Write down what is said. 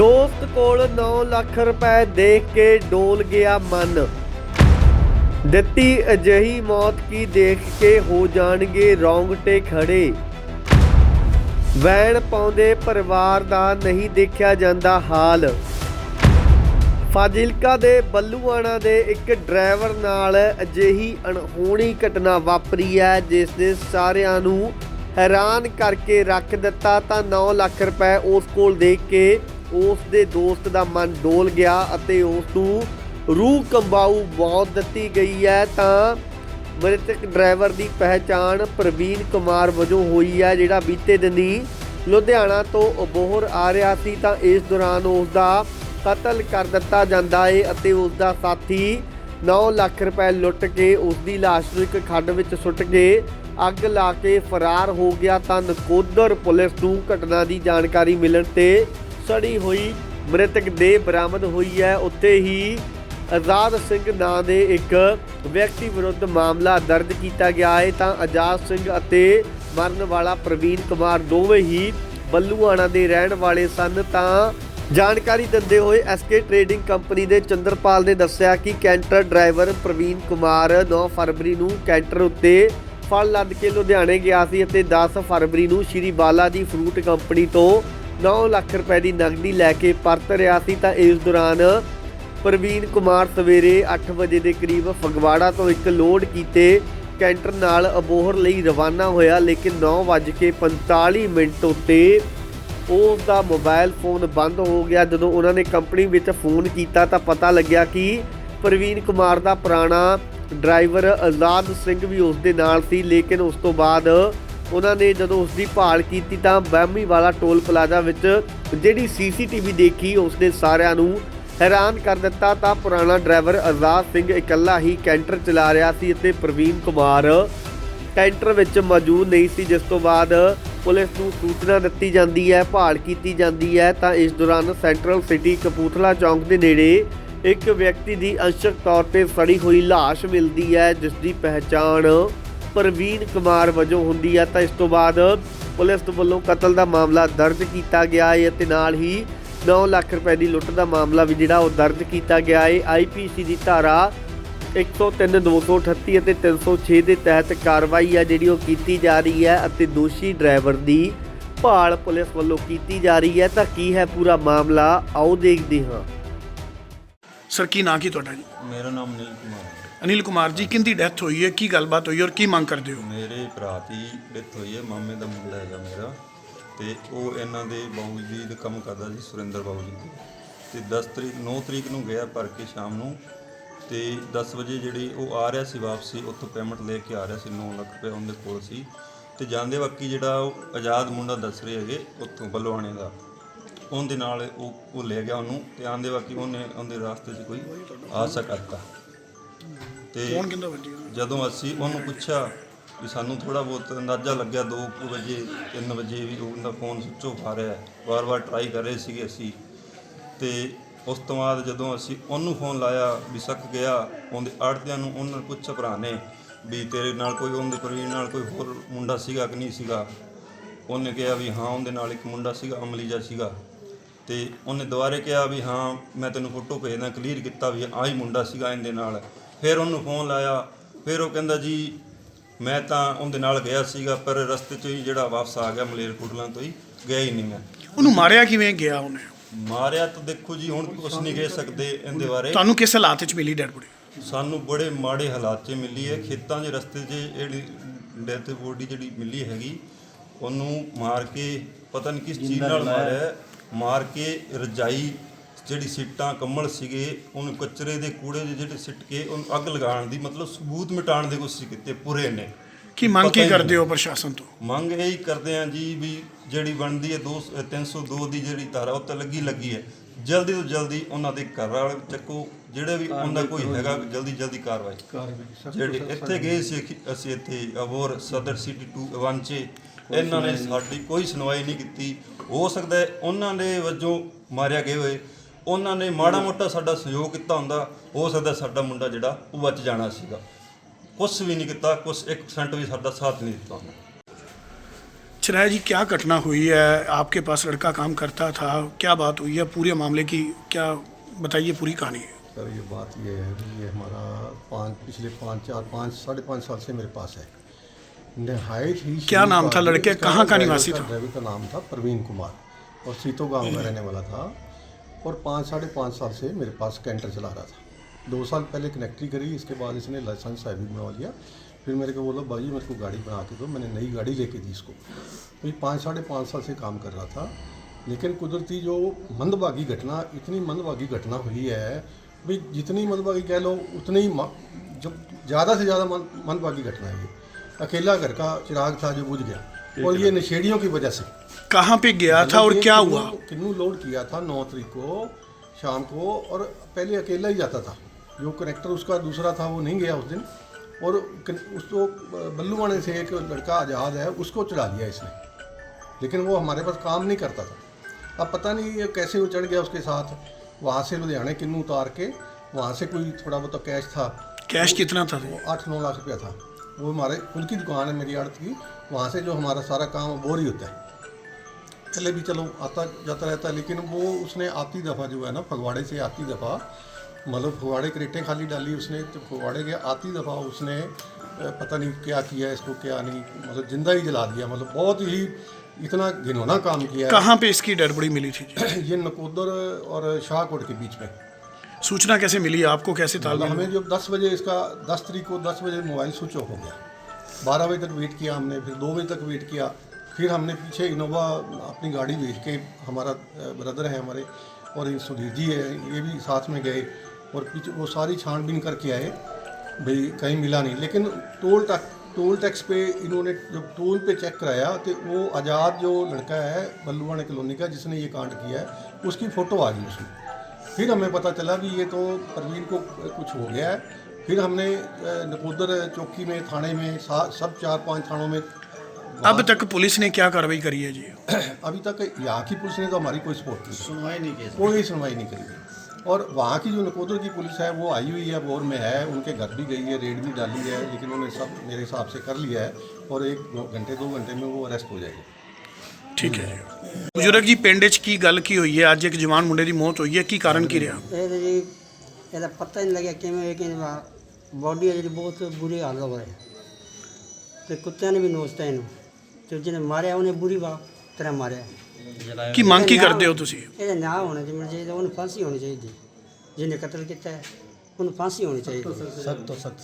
ਦੋਸਤ ਕੋਲ 9 ਲੱਖ ਰੁਪਏ ਦੇਖ ਕੇ ਡੋਲ ਗਿਆ ਮਨ। ਦਿੱਤੀ ਅਜਿਹੀ ਮੌਤ ਕੀ ਦੇਖ ਕੇ ਹੋ ਜਾਣਗੇ ਰੌਂਗਟੇ ਖੜੇ। ਵੈਣ ਪਾਉਂਦੇ ਪਰਿਵਾਰ ਦਾ ਨਹੀਂ ਦੇਖਿਆ ਜਾਂਦਾ ਹਾਲ। ਫਾਜ਼ਿਲਕਾ ਦੇ ਬੱਲੂਆਣਾ ਦੇ ਇੱਕ ਡਰਾਈਵਰ ਨਾਲ ਅਜਿਹੀ ਅਣਹੋਣੀ ਘਟਨਾ ਵਾਪਰੀ ਹੈ, ਜਿਸ ਨੇ ਸਾਰਿਆਂ ਨੂੰ ਹੈਰਾਨ ਕਰਕੇ ਰੱਖ ਦਿੱਤਾ। ਤਾਂ 9 ਲੱਖ ਰੁਪਏ ਉਸ ਕੋਲ ਦੇਖ ਕੇ ਉਸ ਦੇ ਦੋਸਤ ਦਾ ਮਨ ਡੋਲ ਗਿਆ ਅਤੇ ਉਸ ਨੂੰ ਰੂਹ ਕੰਬਾਊ ਮੌਤ ਦਿੱਤੀ ਗਈ ਹੈ। ਤਾਂ ਮ੍ਰਿਤਕ ਡਰਾਈਵਰ ਦੀ ਪਹਿਚਾਣ ਪ੍ਰਵੀਨ ਕੁਮਾਰ ਵਜੋਂ ਹੋਈ ਹੈ, ਜਿਹੜਾ ਬੀਤੇ ਦਿਨੀ ਲੁਧਿਆਣਾ ਤੋਂ ਅਬੋਹਰ ਆ ਰਿਹਾ ਸੀ। ਤਾਂ ਇਸ ਦੌਰਾਨ ਉਸ ਦਾ ਕਤਲ ਕਰ ਦਿੱਤਾ ਜਾਂਦਾ ਹੈ ਅਤੇ ਉਸ ਦਾ ਸਾਥੀ 9 ਲੱਖ ਰੁਪਏ ਲੁੱਟ ਕੇ ਉਸ ਦੀ ਲਾਸ਼ ਨੂੰ ਇੱਕ ਖੱਡ ਵਿੱਚ ਸੁੱਟ ਕੇ ਅੱਗ ਲਾ ਕੇ ਫਰਾਰ ਹੋ ਗਿਆ। ਤਾਂ ਨਕੋਦਰ ਪੁਲਿਸ ਨੂੰ ਘਟਨਾ ਦੀ ਜਾਣਕਾਰੀ ਮਿਲਣ ਤੇ ਸੜੀ ਹੋਈ ਮ੍ਰਿਤਕ ਦੇਹ ਬਰਾਮਦ ਹੋਈ ਹੈ। ਉੱਥੇ ਹੀ ਆਜ਼ਾਦ ਸਿੰਘ ਨਾਂ ਦੇ ਇੱਕ ਵਿਅਕਤੀ ਵਿਰੁੱਧ ਮਾਮਲਾ ਦਰਜ ਕੀਤਾ ਗਿਆ ਹੈ। ਤਾਂ ਆਜ਼ਾਦ ਸਿੰਘ ਅਤੇ ਮਰਨ ਵਾਲਾ ਪ੍ਰਵੀਨ ਕੁਮਾਰ ਦੋਵੇਂ ਹੀ ਬੱਲੂਆਣਾ ਦੇ ਰਹਿਣ ਵਾਲੇ ਸਨ। ਤਾਂ ਜਾਣਕਾਰੀ ਦਿੰਦੇ ਹੋਏ ਐਸਕੇ ਟਰੇਡਿੰਗ ਕੰਪਨੀ ਦੇ ਚੰਦਰਪਾਲ ਨੇ ਦੱਸਿਆ ਕਿ ਕੈਂਟਰ ਡਰਾਈਵਰ ਪ੍ਰਵੀਨ ਕੁਮਾਰ 9 ਫਰਵਰੀ ਨੂੰ ਕੈਂਟਰ ਉੱਤੇ ਫਲ ਲੱਦ ਕੇ ਲੁਧਿਆਣੇ ਗਿਆ ਸੀ ਅਤੇ 10 ਫਰਵਰੀ ਨੂੰ ਸ਼੍ਰੀ ਬਾਲਾ ਦੀ ਫਰੂਟ ਕੰਪਨੀ ਤੋਂ 9 ਲੱਖ ਰੁਪਏ ਦੀ ਨਗਦੀ ਲੈ ਕੇ ਪਰਤ ਰਿਹਾ ਸੀ ਤਾਂ ਇਸ ਦੌਰਾਨ ਪ੍ਰਵੀਨ ਕੁਮਾਰ ਸਵੇਰੇ 8 ਵਜੇ ਦੇ ਕਰੀਬ ਫਗਵਾੜਾ ਤੋਂ ਇੱਕ ਲੋਡ ਕੀਤੇ ਕੈਂਟਰ ਨਾਲ ਅਬੋਹਰ ਲਈ ਰਵਾਨਾ ਹੋਇਆ, ਲੇਕਿਨ 9:45 ਮਿੰਟ ਉੱਤੇ ਉਸ ਦਾ ਮੋਬਾਈਲ ਫੋਨ ਬੰਦ ਹੋ ਗਿਆ। ਜਦੋਂ ਉਹਨਾਂ ਨੇ ਕੰਪਨੀ ਵਿੱਚ ਫੋਨ ਕੀਤਾ ਤਾਂ ਪਤਾ ਲੱਗਿਆ ਕਿ ਪ੍ਰਵੀਨ ਕੁਮਾਰ ਦਾ ਪੁਰਾਣਾ ਡਰਾਈਵਰ ਆਜ਼ਾਦ ਸਿੰਘ ਵੀ ਉਸ ਦੇ ਨਾਲ ਸੀ, ਲੇਕਿਨ ਉਸ ਤੋਂ ਬਾਅਦ ਉਹਨਾਂ ਨੇ ਜਦੋਂ ਉਸ ਦੀ ਭਾਲ ਕੀਤੀ ਤਾਂ ਬਹਿਮੀ ਵਾਲਾ ਟੋਲ ਪਲਾਜ਼ਾ ਵਿੱਚ ਜਿਹੜੀ ਸੀਸੀਟੀਵੀ ਦੇਖੀ ਉਸ ਨੇ ਸਾਰਿਆਂ ਨੂੰ ਹੈਰਾਨ ਕਰ ਦਿੱਤਾ। ਤਾਂ ਪੁਰਾਣਾ ਡਰਾਈਵਰ ਆਜ਼ਾਦ ਸਿੰਘ ਇਕੱਲਾ ਹੀ ਕੈਂਟਰ ਚਲਾ ਰਿਹਾ ਸੀ ਅਤੇ ਪ੍ਰਵੀਨ ਕੁਮਾਰ ਕੈਂਟਰ ਵਿੱਚ ਮੌਜੂਦ ਨਹੀਂ ਸੀ, ਜਿਸ ਤੋਂ ਬਾਅਦ ਪੁਲਿਸ ਨੂੰ ਸੂਚਨਾ ਦਿੱਤੀ ਜਾਂਦੀ ਹੈ, ਭਾਲ ਕੀਤੀ ਜਾਂਦੀ ਹੈ। ਤਾਂ ਇਸ ਦੌਰਾਨ ਸੈਂਟਰਲ ਸਿਟੀ ਕਪੂਥਲਾ ਚੌਂਕ ਦੇ ਨੇੜੇ ਇੱਕ ਵਿਅਕਤੀ ਦੀ ਅੰਸ਼ਕ ਤੌਰ ਤੇ ਫੜੀ ਹੋਈ ਲਾਸ਼ ਮਿਲਦੀ ਹੈ, ਜਿਸ ਦੀ ਪਹਿਚਾਣ ਪ੍ਰਵੀਨ ਕੁਮਾਰ ਵਜੋਂ ਹੁੰਦੀ ਹੈ ਤਾਂ ਇਸ ਤੋਂ ਬਾਅਦ ਪੁਲਿਸ ਦੇ ਵੱਲੋਂ ਕਤਲ ਦਾ ਮਾਮਲਾ ਦਰਜ ਕੀਤਾ ਗਿਆ ਹੈ ਅਤੇ ਨਾਲ ਹੀ 9 ਲੱਖ ਰੁਪਏ ਦੀ ਲੁੱਟ ਦਾ ਮਾਮਲਾ ਵੀ ਜਿਹੜਾ ਉਹ ਦਰਜ ਕੀਤਾ ਗਿਆ ਹੈ ਆਈਪੀਸੀ ਦੀ ਧਾਰਾ 103 238 ਅਤੇ 306 ਦੇ ਤਹਿਤ ਕਾਰਵਾਈ ਹੈ ਜਿਹੜੀ ਉਹ ਕੀਤੀ ਜਾ ਰਹੀ ਹੈ ਅਤੇ ਦੋਸ਼ੀ ਡਰਾਈਵਰ ਦੀ ਭਾਲ ਪੁਲਿਸ ਵੱਲੋਂ ਕੀਤੀ ਜਾ ਰਹੀ ਹੈ। ਤਾਂ ਕੀ ਹੈ ਪੂਰਾ ਮਾਮਲਾ? ਆਓ ਦੇਖਦੇ ਹਾਂ। ਸਰ ਕੀ ਨਾਂ ਕੀ ਤੁਹਾਡਾ ਜੀ? ਮੇਰਾ ਨਾਮ ਨੀਲ ਕੁਮਾਰ ਹੈ। ਅਨਿਲ ਕੁਮਾਰ ਜੀ, ਕਿੰਦੀ ਡੈਥ ਹੋਈ ਹੈ? ਕੀ ਗੱਲਬਾਤ ਹੋਈ ਹੈ ਔਰ ਕੀ ਮੰਗ ਕਰਦੇ ਹੋ? ਮੇਰੇ ਭਰਾ ਦੀ ਡੈਥ ਹੋਈ ਹੈ, ਮਾਮੇ ਦਾ ਮੁੰਡਾ ਹੈਗਾ ਮੇਰਾ ਤੇ ਉਹ ਇਹਨਾਂ ਦੇ ਬਾਊ ਜੀ ਦਾ ਕੰਮ ਕਰਦਾ ਸੀ, ਸੁਰਿੰਦਰ ਬਾਊ ਜੀ ਦੇ। ਤੇ 10 ਤਰੀਕ 9 ਤਰੀਕ ਨੂੰ ਗਿਆ ਭਰ ਕੇ ਸ਼ਾਮ ਨੂੰ ਤੇ 10 ਵਜੇ ਜਿਹੜੀ ਉਹ ਆ ਰਿਹਾ ਸੀ ਵਾਪਸੀ, ਉੱਥੋਂ ਪੇਮੈਂਟ ਲੈ ਕੇ ਆ ਰਿਹਾ ਸੀ 9 ਲੱਖ ਰੁਪਏ ਉਹਦੇ ਕੋਲ ਸੀ। ਤੇ ਜਾਂਦੇ ਵਕੀ ਜਿਹੜਾ ਉਹ ਆਜ਼ਾਦ ਮੁੰਡਾ ਦੱਸ ਰਹੇ ਹੈਗੇ, ਉੱਥੋਂ ਬਲਵਾਣੇ ਦਾ, ਉਹਦੇ ਨਾਲ ਉਹ ਉਹ ਲੈ ਗਿਆ ਉਹਨੂੰ ਤੇ ਆਂਦੇ ਵਕੀ ਉਹਨੇ ਉਹਦੇ ਰਾਸਤੇ 'ਚ ਕੋਈ ਆਸਾ ਕਰਤਾ। ਤੇ ਕੌਣ ਕਹਿੰਦਾ ਵੱਜੀ ਜਦੋਂ ਅਸੀਂ ਉਹਨੂੰ ਪੁੱਛਿਆ ਵੀ ਸਾਨੂੰ ਥੋੜਾ ਬਹੁਤ ਅੰਦਾਜ਼ਾ ਲੱਗਿਆ 2 ਵਜੇ 3 ਵਜੇ ਵੀ ਉਹਦਾ ਫੋਨ ਸੁੱਚ ਆਫ ਆ ਰਿਹਾ ਹੈ। ਵਾਰ-ਵਾਰ ਟਰਾਈ ਕਰ ਰਹੇ ਸੀਗੇ ਅਸੀਂ। ਤੇ ਉਸ ਤੋਂ ਬਾਅਦ ਜਦੋਂ ਅਸੀਂ ਉਹਨੂੰ ਫੋਨ ਲਾਇਆ ਵੀ ਸੱਕ ਗਿਆ ਉਹਦੇ ਆੜਤਿਆਂ ਨੂੰ ਉਹਨਾਂ ਨੇ ਪੁੱਛਿਆ ਭਰਾ ਨੇ ਵੀ ਤੇਰੇ ਨਾਲ ਕੋਈ ਉਹਦੇ ਪ੍ਰਵੀਨ ਨਾਲ ਕੋਈ ਹੋਰ ਮੁੰਡਾ ਸੀਗਾ ਕਿ ਨਹੀਂ ਸੀਗਾ? ਉਹਨੇ ਕਿਹਾ ਵੀ ਹਾਂ ਉਹਦੇ ਨਾਲ ਇੱਕ ਮੁੰਡਾ ਸੀਗਾ ਅਮਲੀ ਜਿਹਾ ਸੀਗਾ। ਤੇ ਉਹਨੇ ਦੁਬਾਰੇ ਕਿਹਾ ਵੀ ਹਾਂ ਮੈਂ ਤੈਨੂੰ ਫੋਟੋ ਭੇਜਦਾ ਕਲੀਅਰ ਕੀਤਾ ਵੀ ਆਹ ਹੀ ਮੁੰਡਾ ਸੀਗਾ ਇਹਦੇ ਨਾਲ। ਫਿਰ ਉਹਨੂੰ ਫੋਨ ਲਾਇਆ ਫਿਰ ਉਹ ਕਹਿੰਦਾ ਜੀ ਮੈਂ ਤਾਂ ਉਹਦੇ ਨਾਲ ਗਿਆ ਸੀਗਾ ਪਰ ਰਸਤੇ 'ਚ ਹੀ ਜਿਹੜਾ ਵਾਪਸ ਆ ਗਿਆ ਮਲੇਰਕੋਟਲਾ ਤੋਂ ਹੀ ਗਿਆ ਹੀ ਨਹੀਂ ਮੈਂ। ਉਹਨੂੰ ਮਾਰਿਆ ਕਿਵੇਂ ਗਿਆ ਉਹਨੇ? ਮਾਰਿਆ ਤਾਂ ਦੇਖੋ ਜੀ ਹੁਣ ਕੁਝ ਨਹੀਂ ਕਹਿ ਸਕਦੇ ਇਹਦੇ ਬਾਰੇ। ਤੁਹਾਨੂੰ ਕਿਸ ਹਾਲਾਤ ਵਿੱਚ ਮਿਲੀ ਡੈਡ ਬੋਡੀ? ਸਾਨੂੰ ਬੜੇ ਮਾੜੇ ਹਾਲਾਤ 'ਚ ਮਿਲੀ ਹੈ। ਖੇਤਾਂ 'ਚ ਰਸਤੇ 'ਚ ਜਿਹੜੀ ਡੈਥ ਬੋਡੀ ਜਿਹੜੀ ਮਿਲੀ ਹੈਗੀ ਉਹਨੂੰ ਮਾਰ ਕੇ ਪਤਾ ਨਹੀਂ ਕਿਸ ਚੀਜ਼ ਨਾਲ ਮਾਰਿਆ। ਮਾਰ ਕੇ ਰਜਾਈ ਜਿਹੜੀ ਸਿੱਟਾਂ ਕੰਬਲ ਸੀਗੇ ਉਹਨੂੰ ਕਚਰੇ ਦੇ ਕੂੜੇ ਦੇ ਜਿਹੜੇ ਸਿੱਟ ਕੇ ਉਹਨੂੰ ਅੱਗ ਲਗਾਉਣ ਦੀ ਮਤਲਬ ਸਬੂਤ ਮਿਟਾਉਣ ਦੀ ਕੋਸ਼ਿਸ਼ ਕੀਤੀ ਪੂਰੇ ਨੇ। ਕੀ ਮੰਗ ਕੀ ਹੀ ਕਰਦੇ। ਹੋ ਪ੍ਰਸ਼ਾਸਨ ਤੋਂ? ਮੰਗ ਇਹੀ ਕਰਦੇ ਆ ਜੀ ਵੀ ਜਿਹੜੀ ਬਣਦੀ ਹੈ 2 302 ਦੀ ਜਿਹੜੀ ਧਾਰਾ ਉਹ ਤੇ ਲੱਗੀ ਲੱਗੀ ਹੈ ਜਲਦੀ ਤੋਂ ਜਲਦੀ ਉਹਨਾਂ ਦੇ ਘਰ ਵਾਲੇ ਚੱਕੋ ਜਿਹੜੇ ਵੀ ਉਹਨਾਂ ਕੋਈ ਹੈਗਾ ਜਲਦੀ ਜਲਦੀ ਕਾਰਵਾਈ। ਜਿਹੜੇ ਇੱਥੇ ਗਏ ਸੀ ਅਸੀਂ ਇੱਥੇ ਅਬੋਰ ਸਦਰ ਸਿਟੀ 2 1 ਚ ਇਹਨਾਂ ਨੇ ਸਾਡੀ ਕੋਈ ਸੁਣਵਾਈ ਨਹੀਂ ਕੀਤੀ। ਹੋ ਸਕਦਾ ਹੈ ਉਹਨਾਂ ਦੇ ਵਜੋਂ ਮਾਰਿਆ ਗਏ ਹੋਏ। ਉਹਨਾਂ ਨੇ ਮਾੜਾ ਮੋਟਾ ਸਾਡਾ ਸਹਿਯੋਗ ਕੀਤਾ ਹੁੰਦਾ ਹੋ ਸਕਦਾ ਸਾਡਾ ਮੁੰਡਾ ਜਿਹੜਾ ਉਹ ਬਚ ਜਾਣਾ ਸੀਗਾ ਕੁਛ ਵੀ ਨਹੀਂ ਕੀਤਾ ਕੁਛ 1% ਵੀ ਸਾਡਾ ਸਾਥ ਨਹੀਂ ਦਿੱਤਾ ਉਹਨਾਂ चिराया जी क्या घटना हुई है आपके पास लड़का काम करता था क्या बात हुई है पूरे मामले की क्या बताइए पूरी कहानी सर ये बात ये है कि ये हमारा पाँच पिछले पाँच चार पाँच साढ़े पाँच साल से मेरे पास है नहायत ही क्या नाम था श्रीनिवास- लड़के? इसका कहाँ का ड्राइवर निवासी था? ड्राइवर का नाम था प्रवीण कुमार और सीतो गांव का रहने वाला था और पाँच साढ़े पाँच साल से मेरे पास कैंटर चला रहा था। दो साल पहले कनेक्ट्री करी इसके बाद इसने लाइसेंस भी बनवा लिया। फिर मेरे को बोला भाई मेरे को गाड़ी बना के दो मैंने नई गाड़ी लेके दी इसको। तो ये पाँच साढ़े पाँच साल से काम कर रहा था लेकिन कुदरती जो मंदभागी घटना इतनी मंदभागी घटना हुई है भाई जितनी मंदभागी कह लो उतनी म- जब ज़्यादा से ज़्यादा मंदभागी घटना है ये। अकेला घर का चिराग था जो बुझ गया और ये नशेड़ियों की वजह से। कहाँ पे गया था और क्या हुआ? किन्नू- लोड किया था नौ तारीख को शाम को और पहले अकेला ही जाता था। जो कनेक्टर उसका दूसरा था वो नहीं गया उस दिन। और उसको बल्लूवाने से एक लड़का आज़ाद है उसको चढ़ा दिया इसने। लेकिन वो हमारे पास काम नहीं करता था। अब पता नहीं ये कैसे वो चढ़ गया उसके साथ। वहाँ से लुधियाने किन्नू उतार के वहाँ से कोई थोड़ा बहुत कैश था। कैश कितना था? वो आठ नौ लाख रुपया था। वो हमारे उनकी दुकान है मेरी आड़त की। वहाँ से जो हमारा सारा काम बोर ही होता है। पहले भी चलो आता जाता रहता है लेकिन वो उसने आती दफ़ा जो है ना फगवाड़े से आती दफ़ा मतलब फगवाड़े क्रेटें खाली डाली उसने तो फगवाड़े के आती दफ़ा उसने पता नहीं क्या किया इसको क्या नहीं मतलब ज़िंदा ही जला दिया मतलब बहुत ही इतना घिनौना काम किया कहाँ पे इसकी डेड बॉडी मिली थी? ये नकोदर और शाहकोट के बीच में। सूचना कैसे मिली आपको कैसे मतलब तालमेल हमें जब 10 बजे इसका 10 तारीख को 10 बजे मोबाइल स्विच ऑफ़ हो गया। 12 बजे तक वेट किया हमने फिर दो बजे तक वेट किया। फिर हमने पीछे इनोवा अपनी गाड़ी भेज के हमारा ब्रदर है हमारे, और सुधीर जी है, ये भी साथ में गए, और पीछे, वो सारी छानबीन करके आए, भाई कहीं मिला नहीं। लेकिन टोल टैक्स टोल टैक्स पे इन्होंने जब टोल पे चेक कराया तो वो आज़ाद जो लड़का है, बल्लूवाने कॉलोनी का, जिसने ये कांड किया है, उसकी फ़ोटो आ गई उसमें। फिर हमें पता चला भी ये तो परवीन को कुछ हो गया है। फिर हमने नकोदर चौकी में, थाने में सब चार पाँच थानों में अब तक पुलिस ने क्या कार्रवाई करी है जी अभी तक यहाँ की पुलिस ने तो हमारी कोई सपोर्ट नहीं सुनवाई नहीं की कोई सुनवाई नहीं करी और वहाँ की जो नकोदर की पुलिस है वो आई हुई है बोर में है उनके घर भी गई है रेड भी डाली है लेकिन उन्होंने सब मेरे हिसाब से कर लिया है और एक दो घंटे दो घंटे में वो अरेस्ट हो जाएगी ਠੀਕ ਹੈ ਜੀ ਬਜ਼ੁਰਗ ਜੀ ਪਿੰਡ 'ਚ ਕੀ ਗੱਲ ਕੀ ਹੋਈ ਹੈ ਅੱਜ ਇੱਕ ਜਵਾਨ ਮੁੰਡੇ ਦੀ ਮੌਤ ਹੋਈ ਹੈ ਕੀ ਕਾਰਨ ਕੀ ਰਿਹਾ ਇਹ ਤਾਂ ਜੀ ਇਹਦਾ ਪਤਾ ਨਹੀਂ ਲੱਗਿਆ ਕਿਵੇਂ ਹੋਇਆ ਕਿ ਬੋਡੀ ਹੈ ਜਿਹੜੀ ਬਹੁਤ ਬੁਰੀ ਹਾਲਤ ਹੋ ਰਹੀ ਤੇ ਕੁੱਤਿਆਂ ਨੇ ਵੀ ਨੋਚਤਾ ਇਹਨੂੰ ਤੇ ਜਿਹਨੇ ਮਾਰਿਆ ਉਹਨੇ ਬੁਰੀ ਬਾ ਤਰ੍ਹਾਂ ਮਾਰਿਆ। ਕੀ ਮੰਗ ਕੀ ਕਰਦੇ ਹੋ ਤੁਸੀਂ? ਇਹਦੇ ਨਾਂ ਹੋਣਾ ਜਿਵੇਂ ਚਾਹੀਦਾ ਉਹਨੂੰ ਫਾਂਸੀ ਹੋਣੀ ਚਾਹੀਦੀ। ਜਿਹਨੇ ਕਤਲ ਕੀਤਾ ਉਹਨੂੰ ਫਾਂਸੀ ਹੋਣੀ ਚਾਹੀਦੀ। ਸਖਤ ਤੋਂ ਸਖਤ।